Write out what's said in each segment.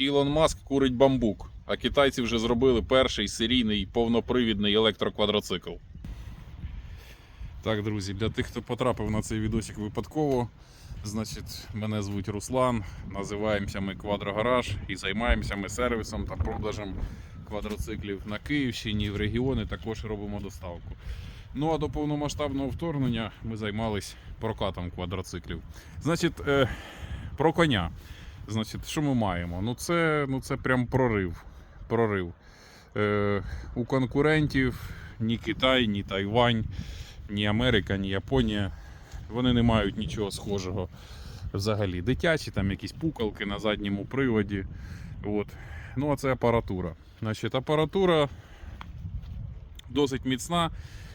Ілон Маск курить бамбук, а китайці вже зробили перший серійний повнопривідний електроквадроцикл. Так, друзі, для тих, хто потрапив на цей відосик випадково, значить, мене звуть Руслан, називаємося ми Квадрогараж і займаємося ми сервісом та продажем квадроциклів на Київщині в регіони також робимо доставку. Ну а до повномасштабного вторгнення ми займались прокатом квадроциклів. Значить, е, про коня. Значить, що ми маємо? Ну це, ну це прям прорив. прорив. Е, у конкурентів ні Китай, ні Тайвань, ні Америка, ні Японія. Вони не мають нічого схожого взагалі. Дитячі, там якісь пукалки на задньому приводі. От. Ну, а це апаратура. Значить, апаратура досить міцна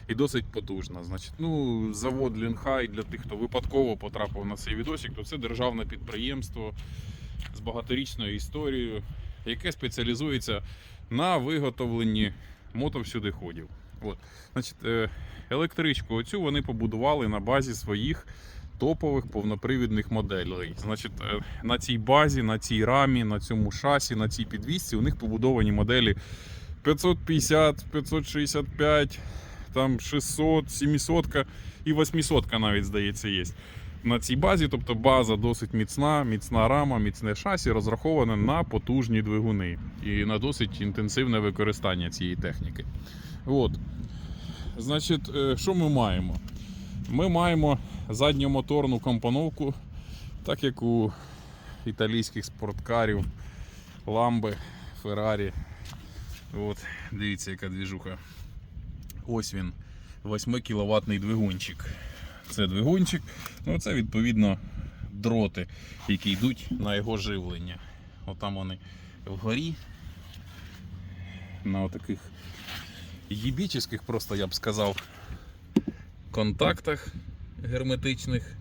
і досить потужна. Значить, ну, завод Лінхай для тих, хто випадково потрапив на цей відосик, то це державне підприємство з багаторічною історією, яке спеціалізується на виготовленні мотовсюдиходів. От. Значить, е, електричку оцю вони побудували на базі своїх топових повнопривідних моделей. Значить, е, на цій базі, на цій рамі, на цьому шасі, на цій підвісці у них побудовані моделі 550, 565, там 600, 700 і 800 навіть, здається, є. На цій базі, тобто база досить міцна, міцна рама, міцне шасі, розраховане на потужні двигуни і на досить інтенсивне використання цієї техніки. От. Значить, е, що ми маємо? Ми маємо задньомоторну компоновку, так як у італійських спорткарів, ламби, Феррарі. От, дивіться, яка двіжуха. Ось він, 8 кіловатний двигунчик. Це двигунчик, ну це відповідно дроти, які йдуть на його живлення. Отам вони вгорі. На отаких єбічних, просто я б сказав, контактах герметичних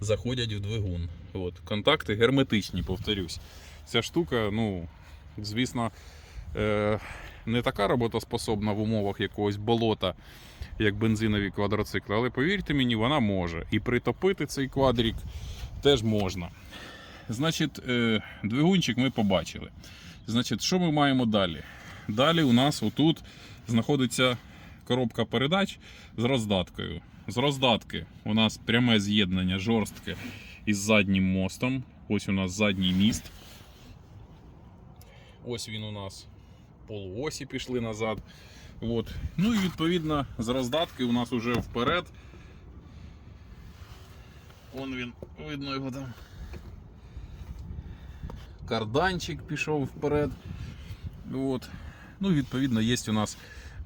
заходять в двигун. От, контакти герметичні, повторюсь. Ця штука, ну, звісно, е, не така роботоспособна в умовах якогось болота, як бензинові квадроцикли, але повірте мені, вона може. І притопити цей квадрік теж можна. Значить, е, двигунчик ми побачили. Значить, що ми маємо далі? Далі у нас отут знаходиться коробка передач з роздаткою. З роздатки у нас пряме з'єднання жорстке із заднім мостом. Ось у нас задній міст. Ось він у нас полуосі пішли назад. От. Ну і відповідно з роздатки у нас уже вперед. Вон він, видно його там. Карданчик пішов вперед. От. Ну, відповідно, є у нас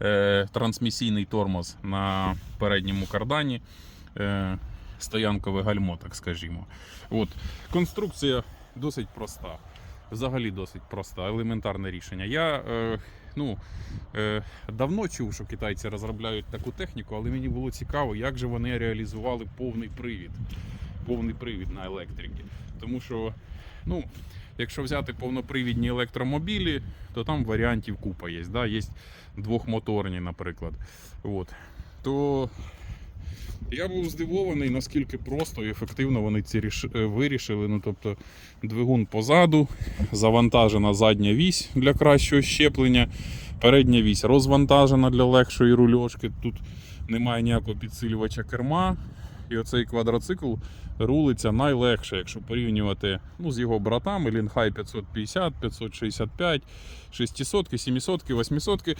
е, трансмісійний тормоз на передньому кардані. Е, стоянкове гальмо, так скажімо. От. Конструкція досить проста. Взагалі досить проста, елементарне рішення. Я е, ну, е, давно чув, що китайці розробляють таку техніку, але мені було цікаво, як же вони реалізували повний привід. Повний привід на електрики. Тому що, ну, якщо взяти повнопривідні електромобілі, то там варіантів купа є. Да? Є двохмоторні, наприклад. От. То я був здивований, наскільки просто і ефективно вони ці ріш- е, вирішили. Ну, тобто, двигун позаду, завантажена задня вісь для кращого щеплення, передня вісь розвантажена для легшої рульошки. Тут немає ніякого підсилювача керма. І оцей квадроцикл рулиться найлегше, якщо порівнювати ну, з його братами Лінхай 550, 565, 600, 700, 800.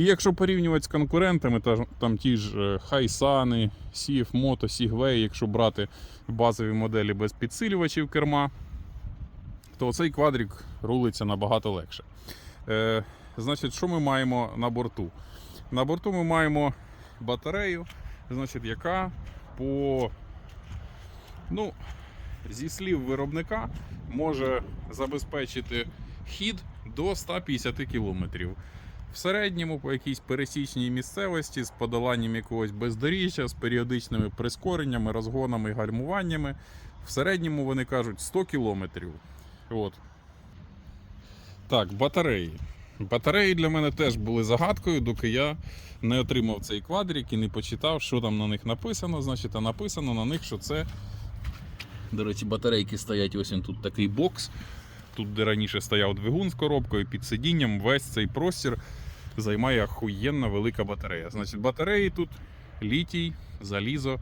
І якщо порівнювати з конкурентами, та, там ті ж е, Хайсани, CF Moto, Segway, якщо брати базові моделі без підсилювачів керма, то цей квадрик рулиться набагато легше. Е, значить, що ми маємо на борту? На борту ми маємо батарею, значить, яка по, ну, зі слів виробника, може забезпечити хід до 150 км. В середньому по якійсь пересічній місцевості з подоланням якогось бездоріжжя, з періодичними прискореннями, розгонами, гальмуваннями. В середньому вони кажуть 100 кілометрів. От. Так, батареї. Батареї для мене теж були загадкою, доки я не отримав цей квадрик і не почитав, що там на них написано. Значить, а написано на них, що це. До речі, батарейки стоять ось він тут такий бокс. Тут, де раніше стояв двигун з коробкою, під сидінням, весь цей простір займає охуєнна велика батарея. Значить, батареї тут літій, залізо,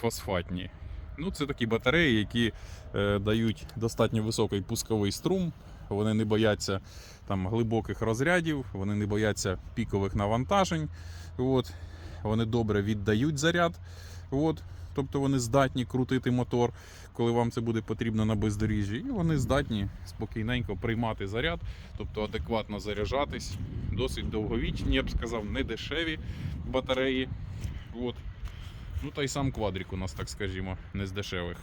фосфатні. Ну, це такі батареї, які е, дають достатньо високий пусковий струм. Вони не бояться там глибоких розрядів, вони не бояться пікових навантажень. От. Вони добре віддають заряд. От. Тобто вони здатні крутити мотор, коли вам це буде потрібно на бездоріжжі. І вони здатні спокійненько приймати заряд, тобто адекватно заряджатись. Досить довговічні, я б сказав, не дешеві батареї. От. Ну та й сам квадрик у нас, так скажімо, не з дешевих.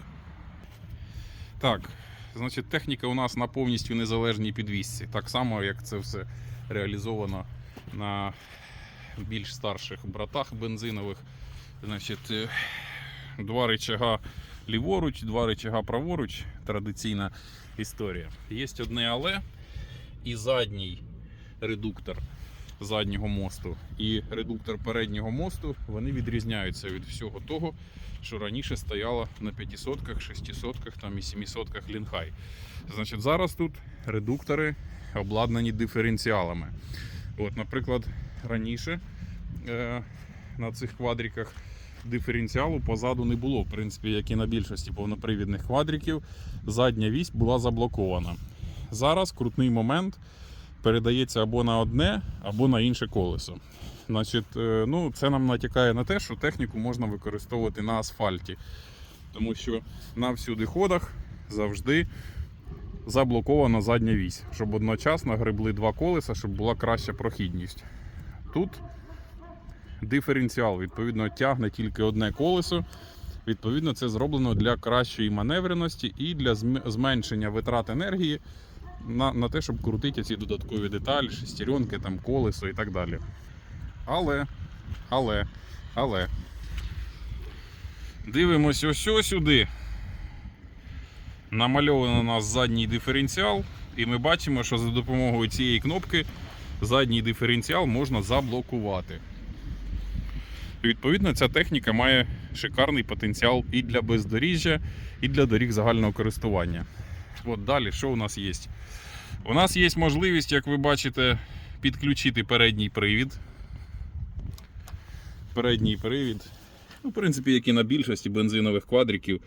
Так, значить, техніка у нас на повністю незалежній підвісці. Так само, як це все реалізовано на більш старших братах бензинових. Значить, е, два рычага ліворуч, два рычага праворуч. Традиційна історія. Є одне але і задній редуктор заднього мосту і редуктор переднього мосту вони відрізняються від всього того, що раніше стояло на 500-ках, 600-ках там і 700-ках лінхай. Значить, зараз тут редуктори обладнані диференціалами. От, наприклад, раніше е, на цих квадриках диференціалу позаду не було. В принципі, як і на більшості повнопривідних квадриків, задня вісь була заблокована. Зараз крутний момент передається або на одне, або на інше колесо. Значить, е, ну, це нам натякає на те, що техніку можна використовувати на асфальті. Тому що на всюдиходах завжди заблокована задня вісь, щоб одночасно гребли два колеса, щоб була краща прохідність. Тут диференціал, відповідно, тягне тільки одне колесо. Відповідно, це зроблено для кращої маневреності і для зменшення витрат енергії на, на те, щоб крутити ці додаткові деталі, шестеренки, там, колесо і так далі. Але, але, але. Дивимось ось ось сюди. Намальовано у нас задній диференціал, і ми бачимо, що за допомогою цієї кнопки задній диференціал можна заблокувати. Відповідно, ця техніка має шикарний потенціал і для бездоріжжя, і для доріг загального користування. От далі, що у нас є? У нас є можливість, як ви бачите, підключити передній привід. Передній привід, ну, в принципі, як і на більшості бензинових квадриків,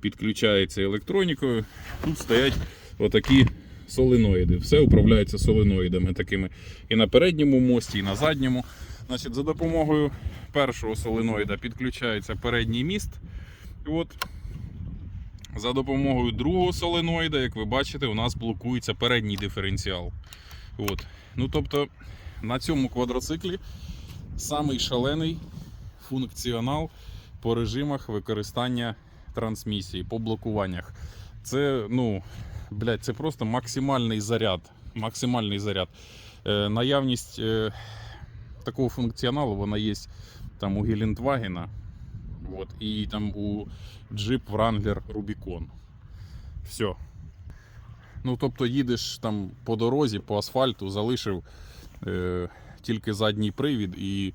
підключається електронікою. Тут стоять отакі соленоїди. Все управляється соленоїдами такими і на передньому мості, і на задньому. Значить, За допомогою першого соленоїда підключається передній міст. От. За допомогою другого соленоїда, як ви бачите, у нас блокується передній диференціал. От. Ну, тобто, на цьому квадроциклі самий шалений функціонал по режимах використання трансмісії, по блокуваннях. Це, ну, блядь, це просто максимальний заряд. Максимальний заряд. Е, наявність е, такого функціоналу вона є там у Гелендвагена. От, і там у Jeep Wrangler Rubicon. Все. Ну, тобто їдеш там по дорозі, по асфальту, залишив е, тільки задній привід і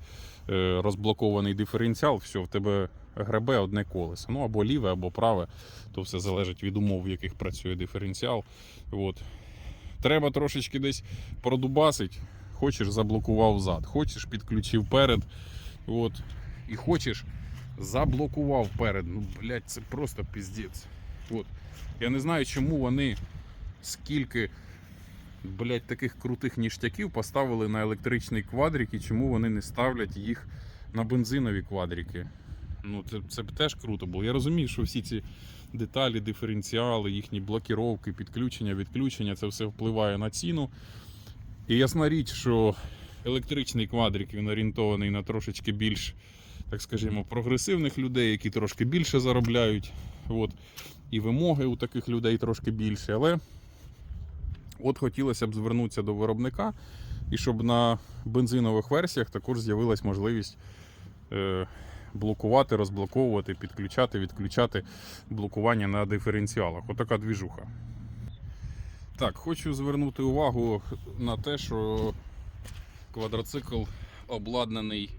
е, розблокований диференціал, все, в тебе гребе одне колесо. Ну або ліве, або праве. То все залежить від умов, в яких працює диференціал. От. Треба трошечки десь продубасить. Хочеш заблокував зад, хочеш підключив перед. От. І хочеш заблокував перед. Ну, блядь, це просто піздець. От. Я не знаю, чому вони скільки блядь, таких крутих ніштяків поставили на електричний квадрик і чому вони не ставлять їх на бензинові квадрики. Ну, це, це б теж круто було. Я розумію, що всі ці деталі, диференціали, їхні блокіровки, підключення, відключення, це все впливає на ціну. І ясна річ, що електричний квадрик він орієнтований на трошечки більш, так скажімо, прогресивних людей, які трошки більше заробляють. От. І вимоги у таких людей трошки більше. Але от хотілося б звернутися до виробника, і щоб на бензинових версіях також з'явилась можливість е, блокувати, розблоковувати, підключати, відключати блокування на диференціалах. Отака двіжуха. Так, хочу звернути увагу на те, що квадроцикл обладнаний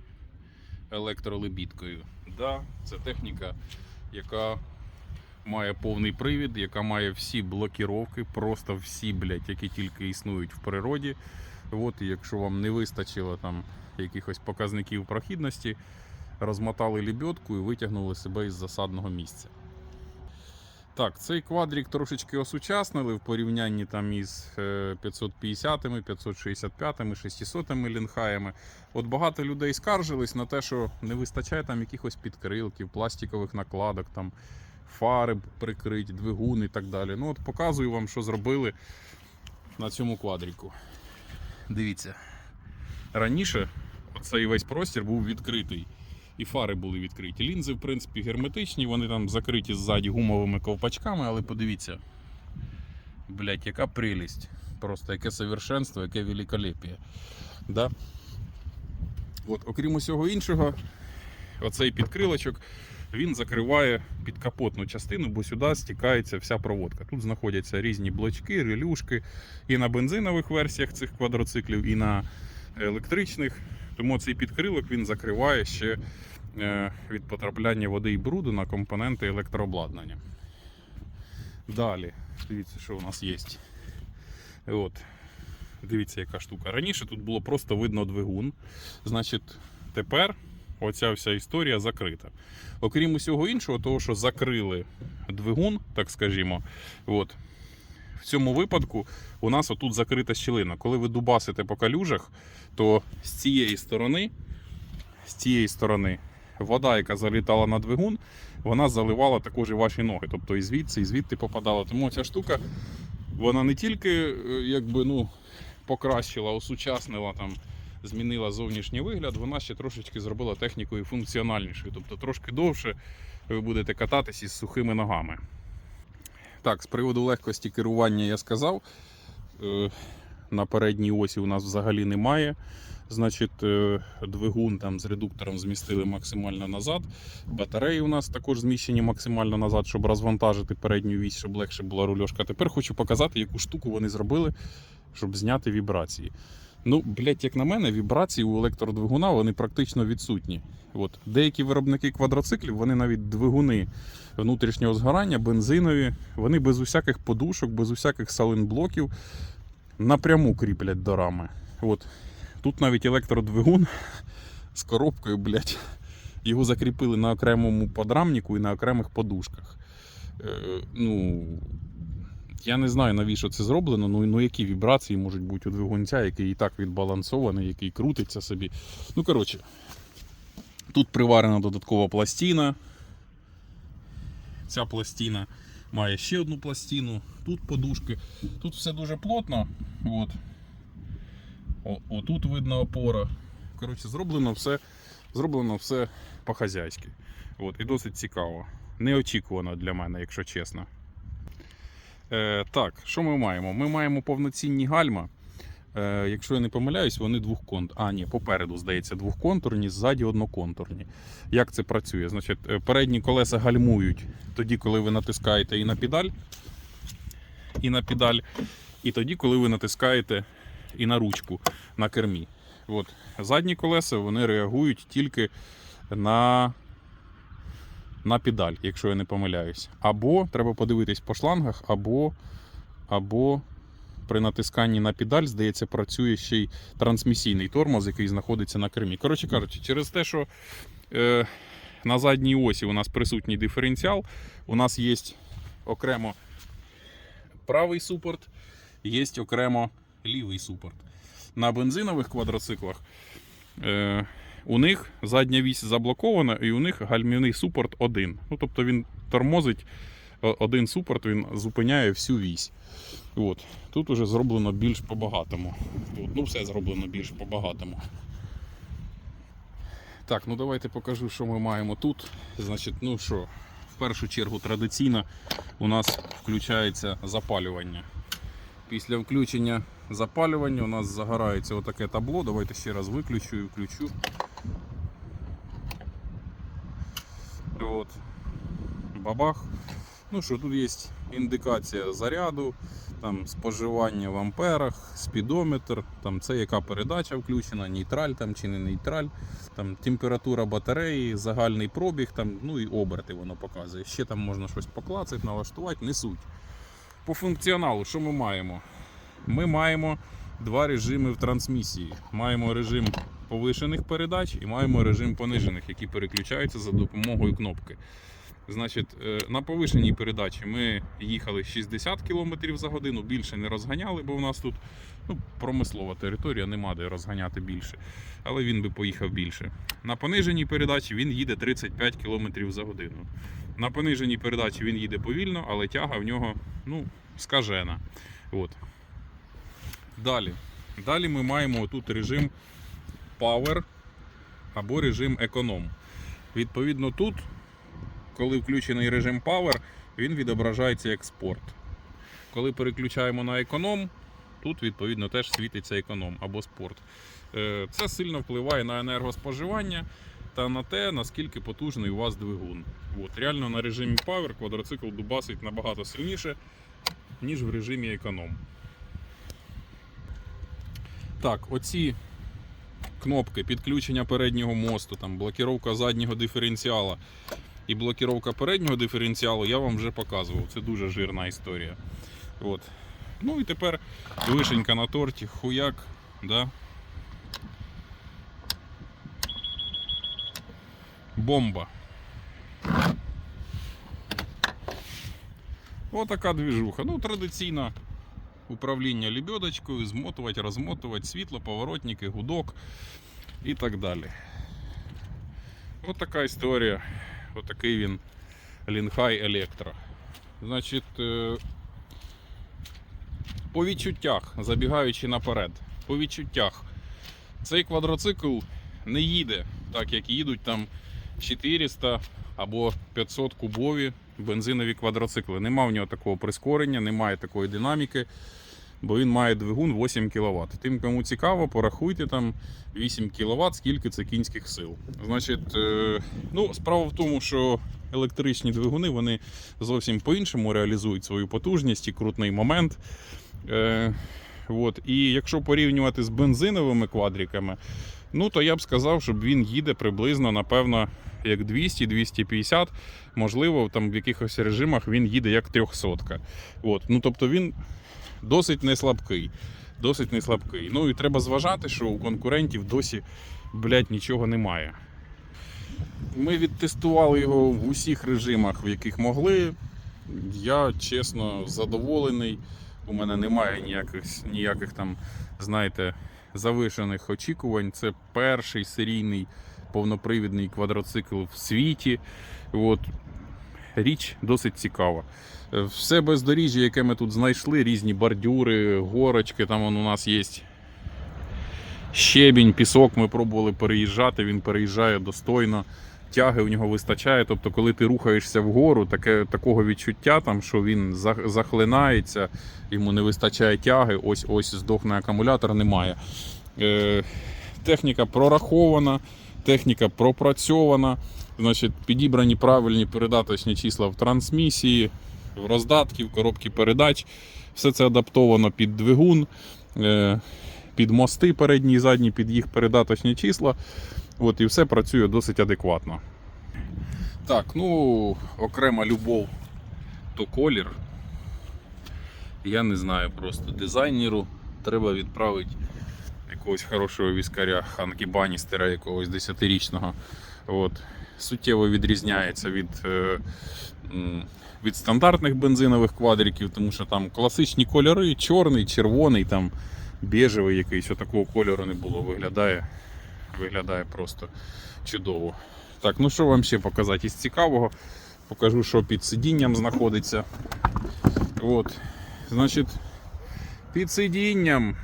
електролебідкою. Да, це техніка, яка має повний привід, яка має всі блокіровки, просто всі, блядь, які тільки існують в природі. От, якщо вам не вистачило там якихось показників прохідності, розмотали лебедку і витягнули себе із засадного місця. Так, цей квадрік трошечки осучаснили в порівнянні там із е, 550, 565, 600 лінхаями. От багато людей скаржились на те, що не вистачає там якихось підкрилків, пластикових накладок, там фари прикрить, двигун і так далі. Ну от показую вам, що зробили на цьому квадріку. Дивіться. Раніше цей весь простір був відкритий. І фари були відкриті. Лінзи, в принципі, герметичні, вони там закриті ззаді гумовими ковпачками, але подивіться. Блять, яка прелість. Просто яке совершенство, яке великолепіє. Да? От, окрім усього іншого, оцей підкрилочок він закриває підкапотну частину, бо сюди стікається вся проводка. Тут знаходяться різні блочки, релюшки і на бензинових версіях цих квадроциклів, і на електричних. Тому цей підкрилок він закриває ще е, від потрапляння води і бруду на компоненти електрообладнання. Далі, дивіться, що у нас є. От. Дивіться, яка штука. Раніше тут було просто видно двигун. Значить, тепер оця вся історія закрита. Окрім усього іншого, того, що закрили двигун, так скажімо, от, в цьому випадку у нас отут закрита щілина. Коли ви дубасите по калюжах, то з цієї сторони, з цієї сторони, вода, яка залітала на двигун, вона заливала також і ваші ноги. Тобто і звідси, і звідти попадала. Тому ця штука, вона не тільки е, якби, ну, покращила, осучаснила там. Змінила зовнішній вигляд, вона ще трошечки зробила технікою функціональнішою. Тобто трошки довше ви будете кататись із сухими ногами. Так, з приводу легкості керування я сказав. На передній осі у нас взагалі немає. Значить, е, двигун там з редуктором змістили максимально назад. Батареї у нас також зміщені максимально назад, щоб розвантажити передню вісь, щоб легше була рульошка. Тепер хочу показати, яку штуку вони зробили, щоб зняти вібрації. Ну, блять, як на мене, вібрації у електродвигуна вони практично відсутні. От. Деякі виробники квадроциклів, вони навіть двигуни внутрішнього згорання, бензинові, вони без усяких подушок, без усяких саленблоків напряму кріплять до рами. От. Тут навіть електродвигун з коробкою, блять, його закріпили на окремому подрамнику і на окремих подушках. Е, ну, я не знаю, навіщо це зроблено, ну, ну які вібрації можуть бути у двигунця, який і так відбалансований, який крутиться собі. Ну, коротше, тут приварена додаткова пластина. Ця пластина має ще одну пластину, тут подушки. Тут все дуже плотно. От. О, отут видно опора. Коротше, зроблено все, зроблено все по-хазяйськи. І досить цікаво. Неочікувано для мене, якщо чесно. Е, так, що ми маємо? Ми маємо повноцінні гальма. Е, якщо я не помиляюсь, вони двохконтурні. А, ні, попереду, здається, двохконтурні, ззаді одноконтурні. Як це працює? Значить, е, передні колеса гальмують тоді, коли ви натискаєте і на педаль, і на педаль, і тоді, коли ви натискаєте і на ручку на кермі. От. Задні колеса вони реагують тільки на на педаль, якщо я не помиляюсь. Або треба подивитись по шлангах, або, або при натисканні на педаль, здається, працює ще й трансмісійний тормоз, який знаходиться на кермі. Коротше кажучи, через те, що е, на задній осі у нас присутній диференціал, у нас є окремо правий супорт, є окремо лівий супорт. На бензинових квадроциклах. Е, у них задня вісь заблокована, і у них гальмівний супорт один. Ну, тобто він тормозить один супорт, він зупиняє всю вісь. От. Тут уже зроблено більш по-багатому. Ну, все зроблено більш по-багатому. Так, ну давайте покажу, що ми маємо тут. Значить, ну що, в першу чергу традиційно у нас включається запалювання. Після включення запалювання у нас загорається отаке табло. Давайте ще раз виключу і включу. От. Бабах. Ну що, тут є індикація заряду, там споживання в амперах, спідометр, там це яка передача включена, нейтраль там чи не нейтраль, там температура батареї, загальний пробіг, там, ну і оберти воно показує. Ще там можна щось поклацати, налаштувати, не суть. По функціоналу, що ми маємо? Ми маємо два режими в трансмісії. Маємо режим повишених передач і маємо режим понижених, які переключаються за допомогою кнопки. Значить, е, на повишеній передачі ми їхали 60 км за годину, більше не розганяли, бо у нас тут ну, промислова територія, нема де розганяти більше. Але він би поїхав більше. На пониженій передачі він їде 35 км за годину. На пониженій передачі він їде повільно, але тяга в нього ну, скажена. От. Далі. Далі ми маємо тут режим Power або режим економ. Відповідно, тут, коли включений режим Power, він відображається як спорт. Коли переключаємо на економ, тут відповідно теж світиться економ або спорт. Е, Це сильно впливає на енергоспоживання та на те, наскільки потужний у вас двигун. От, реально на режимі Power квадроцикл дубасить набагато сильніше, ніж в режимі економ. Так, оці кнопки підключення переднього мосту, там, блокіровка заднього диференціала і блокіровка переднього диференціалу я вам вже показував. Це дуже жирна історія. От. Ну і тепер вишенька на торті, хуяк. Да? Бомба. Отака двіжуха. Ну, традиційно управління лебедочкою, змотувати, розмотувати, світло, поворотники, гудок і так далі. От така історія. Отакий він Лінхай Електро. Значить, е, по відчуттях, забігаючи наперед, по відчуттях, цей квадроцикл не їде, так як їдуть там 400 або 500 кубові бензинові квадроцикли. Нема в нього такого прискорення, немає такої динаміки, бо він має двигун 8 кВт. Тим, кому цікаво, порахуйте там 8 кВт, скільки це кінських сил. Значить, е, ну, справа в тому, що електричні двигуни вони зовсім по-іншому реалізують свою потужність і крутний момент. Е, от. І якщо порівнювати з бензиновими квадриками, ну то я б сказав, щоб він їде приблизно, напевно, як 200-250. Можливо, там в якихось режимах він їде як 300. От. Ну, тобто він досить не слабкий. Досить не слабкий. Ну і треба зважати, що у конкурентів досі, блядь, нічого немає. Ми відтестували його в усіх режимах, в яких могли. Я чесно задоволений. У мене немає ніяких, ніяких там, знаєте, завишених очікувань. Це перший серійний повнопривідний квадроцикл в світі. От. Річ досить цікава. Е, Все бездоріжжя, яке ми тут знайшли, різні бордюри, горочки, там он у нас є щебінь, пісок. Ми пробували переїжджати, він переїжджає достойно. Тяги в нього вистачає. Тобто, коли ти рухаєшся вгору, таке, такого відчуття, там, що він захлинається, йому не вистачає тяги, ось ось здохне акумулятор, немає. Е, техніка прорахована, техніка пропрацьована. Значить, підібрані правильні передаточні числа в трансмісії, в роздатки, в коробки передач. Все це адаптовано під двигун, е, під мости передні і задні, під їх передаточні числа. От, і все працює досить адекватно. Так, ну, окрема любов то колір. Я не знаю, просто дизайнеру треба відправити якогось хорошого віскаря, Ханкі Баністера, якогось 10-річного. От. Суттєво відрізняється від, е, від стандартних бензинових квадриків, тому що там класичні кольори, чорний, червоний, там, бежевий якийсь, такого кольору не було. Виглядає, виглядає просто чудово. Так, ну що вам ще показати із цікавого? Покажу, що під сидінням знаходиться. От. Значить, під сидінням,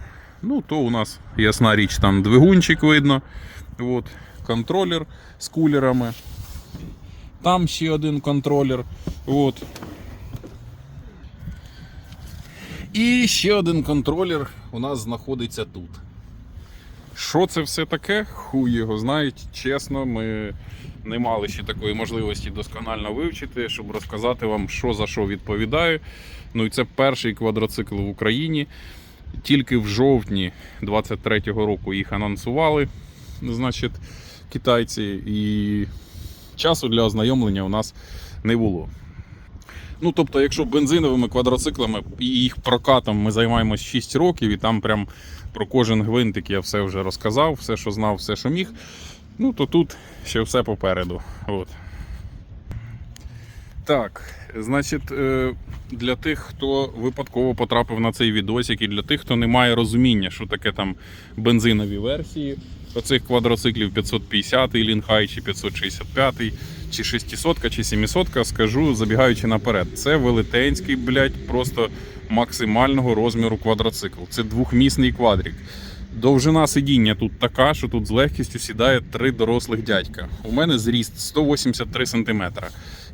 ну, то у нас ясна річ, там двигунчик видно. От. Контролер з кулерами. Там ще один контролер. От. І ще один контролер у нас знаходиться тут. Що це все таке? Хуй його знають. Чесно, ми не мали ще такої можливості досконально вивчити, щоб розказати вам, що за що відповідає. Ну і це перший квадроцикл в Україні. Тільки в жовтні 23-го року їх анонсували, значить, китайці, і часу для ознайомлення у нас не було. Ну, тобто, якщо бензиновими квадроциклами і їх прокатом ми займаємось 6 років, і там прям про кожен гвинтик я все вже розказав, все, що знав, все, що міг. Ну, то тут ще все попереду. От. Так, значить, е, для тих, хто випадково потрапив на цей відосик, і для тих, хто не має розуміння, що таке там бензинові версії оцих квадроциклів 550 Лінхай чи 565 чи 600 чи 700 скажу, забігаючи наперед. Це велетенський, блядь, просто максимального розміру квадроцикл. Це двохмісний квадрік. Довжина сидіння тут така, що тут з легкістю сідає три дорослих дядька. У мене зріст 183 см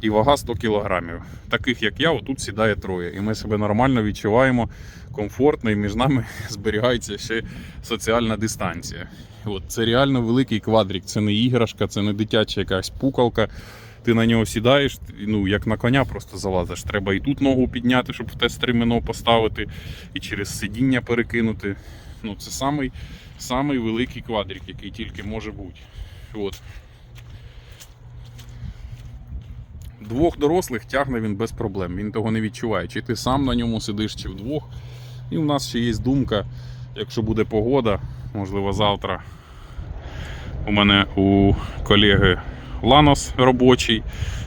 і вага 100 кг. Таких як я, отут сідає троє. І ми себе нормально відчуваємо комфортно, і між нами зберігається ще соціальна дистанція. От, це реально великий квадрік, це не іграшка, це не дитяча якась пукалка. Ти на нього сідаєш, ну як на коня просто залазиш. Треба і тут ногу підняти, щоб в те стремено поставити, і через сидіння перекинути. Ну, це самий, самий великий квадрик, який тільки може бути. От. Двох дорослих тягне він без проблем, він того не відчуває. Чи ти сам на ньому сидиш, чи вдвох. І в нас ще є думка, якщо буде погода, можливо, завтра у мене у колеги Ланос робочий.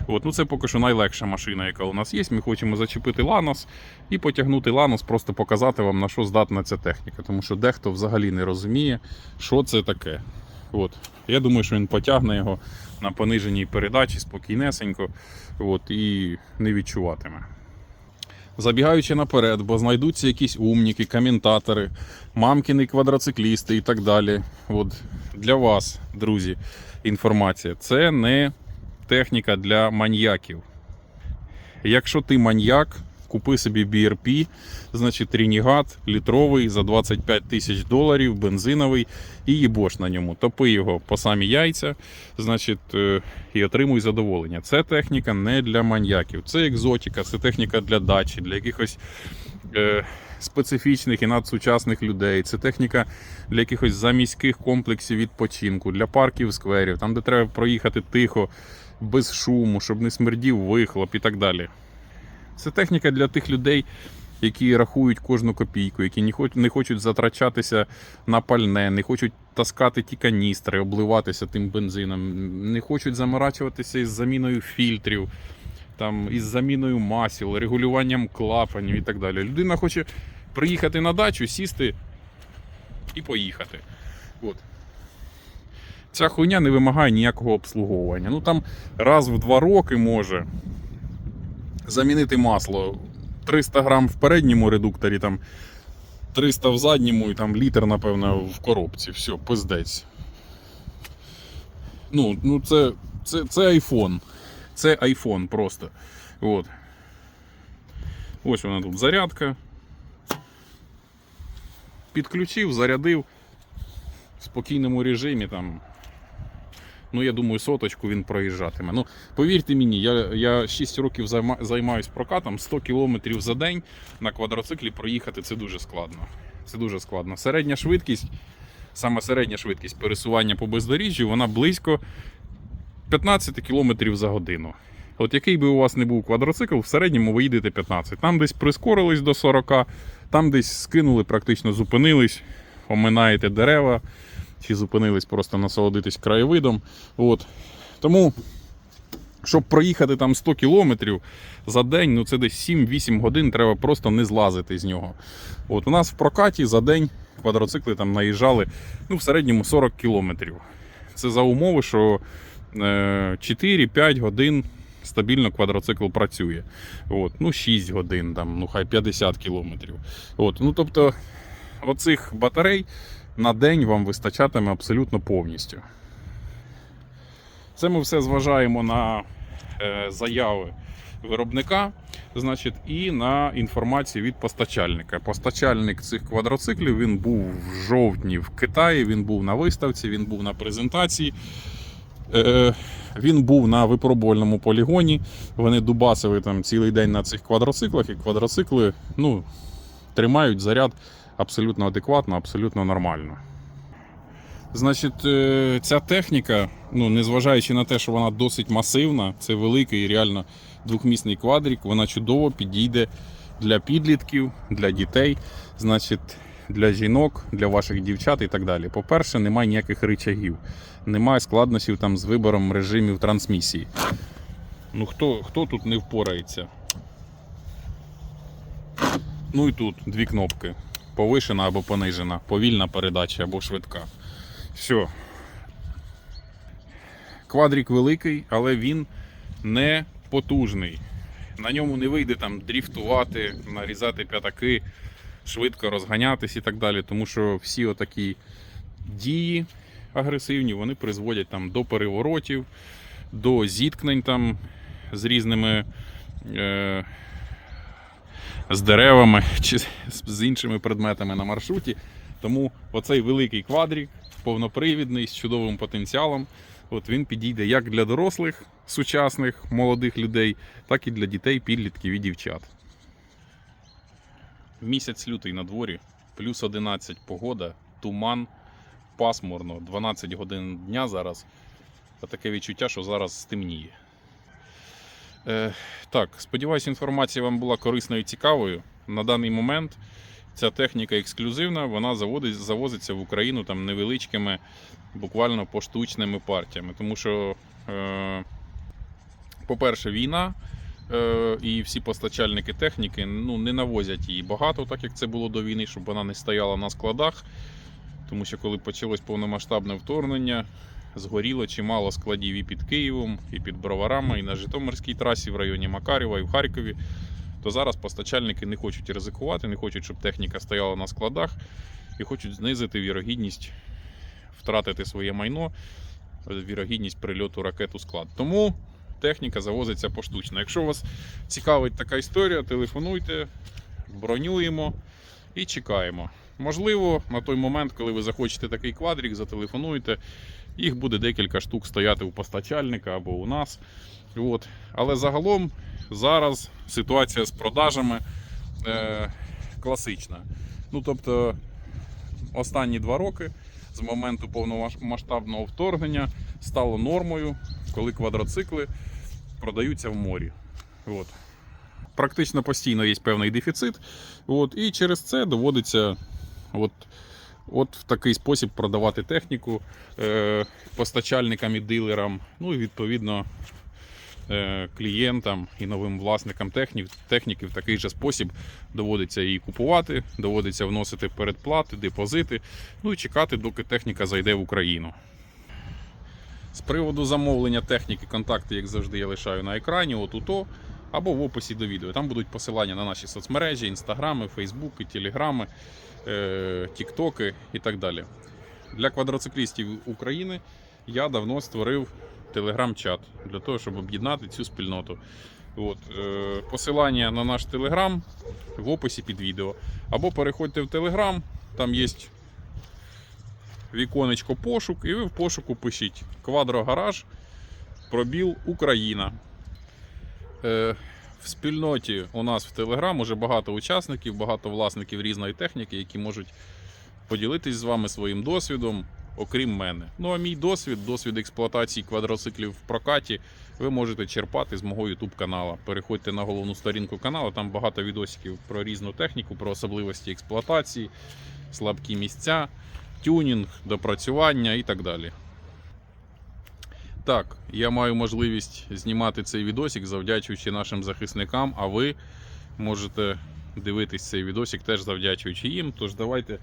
От, ну це поки що найлегша машина, яка у нас є. Ми хочемо зачепити Ланос і потягнути Ланос, просто показати вам, на що здатна ця техніка. Тому що дехто взагалі не розуміє, що це таке. От. Я думаю, що він потягне його на пониженій передачі спокійнесенько от, і не відчуватиме. Забігаючи наперед, бо знайдуться якісь умніки, коментатори, мамкіни квадроциклісти і так далі. От, для вас, друзі, інформація. Це не техніка для маньяків. Якщо ти маньяк, купи собі BRP, значить Рінігат літровий за 25 тисяч доларів, бензиновий, і їбош на ньому. Топи його по самі яйця, значить, е, і отримуй задоволення. Це техніка не для маньяків. Це екзотика, це техніка для дачі, для якихось. Е, Специфічних і надсучасних людей. Це техніка для якихось заміських комплексів відпочинку, для парків, скверів, там, де треба проїхати тихо, без шуму, щоб не смердів вихлоп і так далі. Це техніка для тих людей, які рахують кожну копійку, які не хоч- не хочуть затрачатися на пальне, не хочуть таскати ті каністри, обливатися тим бензином, не хочуть заморачуватися із заміною фільтрів, там, із заміною масел, регулюванням клапанів і так далі. Людина хоче приїхати на дачу, сісти і поїхати. От. Ця хуйня не вимагає ніякого обслуговування. Ну там раз в два роки може замінити масло. 300 грам в передньому редукторі, там 300 в задньому і там літр, напевно, в коробці. Все, пиздець. Ну, ну це, це, це iPhone. Це iPhone просто. От. Ось вона тут зарядка. Підключив, зарядив в спокійному режимі там. Ну, я думаю, соточку він проїжджатиме. Ну, повірте мені, я, я 6 років займа, займаюсь прокатом, 100 км за день на квадроциклі проїхати це дуже складно. Це дуже складно. Середня швидкість, саме середня швидкість пересування по бездоріжжю, вона близько 15 км за годину. От який би у вас не був квадроцикл, в середньому ви їдете 15. Там десь прискорились до 40, там десь скинули, практично зупинились, оминаєте дерева, чи зупинились просто насолодитись краєвидом. От. Тому, щоб проїхати там 100 кілометрів за день, ну це десь 7-8 годин, треба просто не злазити з нього. От у нас в прокаті за день квадроцикли там наїжджали ну, в середньому 40 кілометрів. Це за умови, що е, 4-5 годин стабільно квадроцикл працює. От, ну 6 годин, там, ну хай 50 кілометрів. От, ну тобто, оцих батарей на день вам вистачатиме абсолютно повністю. Це ми все зважаємо на е, заяви виробника, значить, і на інформацію від постачальника. Постачальник цих квадроциклів він був в жовтні в Китаї, він був на виставці, він був на презентації. Е, він був на випробувальному полігоні. Вони дубасили там цілий день на цих квадроциклах, і квадроцикли ну, тримають заряд абсолютно адекватно, абсолютно нормально. Значить, е, ця техніка, ну, незважаючи на те, що вона досить масивна, це великий реально двохмісний квадрик, вона чудово підійде для підлітків, для дітей, значить, для жінок, для ваших дівчат і так далі. По-перше, немає ніяких ричагів, немає складнощів там з вибором режимів трансмісії. Ну хто, хто тут не впорається? Ну і тут дві кнопки: повишена або понижена, повільна передача або швидка. Все. Квадрик великий, але він не потужний. На ньому не вийде там дріфтувати, нарізати п'ятаки, швидко розганятись і так далі. Тому що всі отакі дії агресивні вони призводять там до переворотів, до зіткнень там з різними. Е- з деревами чи з- іншими предметами на маршруті. Тому оцей великий квадрик, повнопривідний, з чудовим потенціалом. От він підійде як для дорослих, сучасних, молодих людей, так і для дітей, підлітків і дівчат. Місяць лютий на дворі, плюс 11 погода, туман, пасмурно, 12 годин дня зараз. Та таке відчуття, що зараз стемніє. Е, так, сподіваюся, інформація вам була корисною і цікавою. На даний момент ця техніка ексклюзивна, вона заводить, завозиться в Україну там невеличкими, буквально поштучними партіями. Тому що, е, по-перше, війна. е, І всі постачальники техніки ну, не навозять її багато, так як це було до війни, щоб вона не стояла на складах. Тому що коли почалось повномасштабне вторгнення, згоріло чимало складів і під Києвом, і під Броварами, і на Житомирській трасі в районі Макарєва, і в Харкові. То зараз постачальники не хочуть ризикувати, не хочуть, щоб техніка стояла на складах, і хочуть знизити вірогідність втратити своє майно, вірогідність прильоту ракет у склад. Тому техніка завозиться поштучно. Якщо вас цікавить така історія, телефонуйте, бронюємо і чекаємо. Можливо, на той момент, коли ви захочете такий квадрик, зателефонуйте. Їх буде декілька штук стояти у постачальника або у нас. От. Але загалом зараз ситуація з продажами е, класична. Ну, тобто, останні два роки з моменту повномасштабного вторгнення стало нормою, коли квадроцикли продаються в морі. От. Практично постійно є певний дефіцит. От, і через це доводиться от, от в такий спосіб продавати техніку е, постачальникам і дилерам, ну і відповідно е, клієнтам і новим власникам технік, техніки в такий же спосіб доводиться її купувати, доводиться вносити передплати, депозити, ну і чекати, доки техніка зайде в Україну. З приводу замовлення техніки, контакти, як завжди, я лишаю на екрані, отуто, або в описі до відео. Там будуть посилання на наші соцмережі, інстаграми, фейсбуки, телеграми, тіктоки і так далі. Для квадроциклістів України я давно створив телеграм-чат для того, щоб об'єднати цю спільноту. От, е, посилання на наш телеграм в описі під відео. Або переходьте в телеграм, там є віконечко пошук, і ви в пошуку пишіть квадрогараж, пробіл Україна. Е, в спільноті у нас в Телеграм уже багато учасників, багато власників різної техніки, які можуть поділитись з вами своїм досвідом, окрім мене. Ну а мій досвід, досвід експлуатації квадроциклів в прокаті, ви можете черпати з мого YouTube каналу. Переходьте на головну сторінку каналу, там багато відосиків про різну техніку, про особливості експлуатації, слабкі місця, тюнінг, допрацювання і так далі. Так, я маю можливість знімати цей відосик, завдячуючи нашим захисникам, а ви можете дивитись цей відосик теж завдячуючи їм. Тож давайте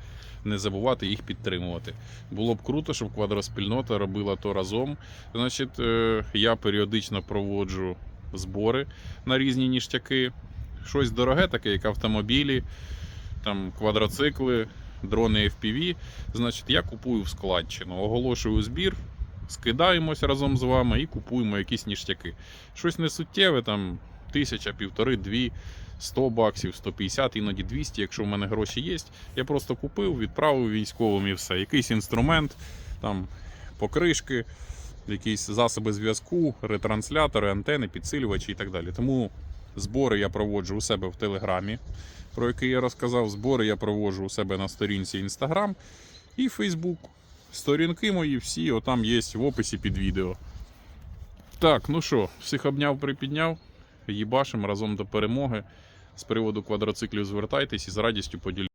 не забувати їх підтримувати. Було б круто, щоб квадроспільнота робила то разом. Значить, е, я періодично проводжу збори на різні ніштяки. Щось дороге, таке, як автомобілі, там квадроцикли, дрони FPV. Значить, я купую в складчину, оголошую збір скидаємось разом з вами і купуємо якісь ніштяки. Щось не суттєве, там тисяча, півтори, дві, 100 баксів, 150, іноді 200, якщо в мене гроші є. Я просто купив, відправив військовим і все. Якийсь інструмент, там покришки, якісь засоби зв'язку, ретранслятори, антени, підсилювачі і так далі. Тому збори я проводжу у себе в Телеграмі, про який я розказав. Збори я проводжу у себе на сторінці Instagram і Facebook. Сторінки мої всі отам є в описі під відео. Так, ну що, всіх обняв, припідняв. Їбашим разом до перемоги. З приводу квадроциклів звертайтесь і з радістю поділюсь.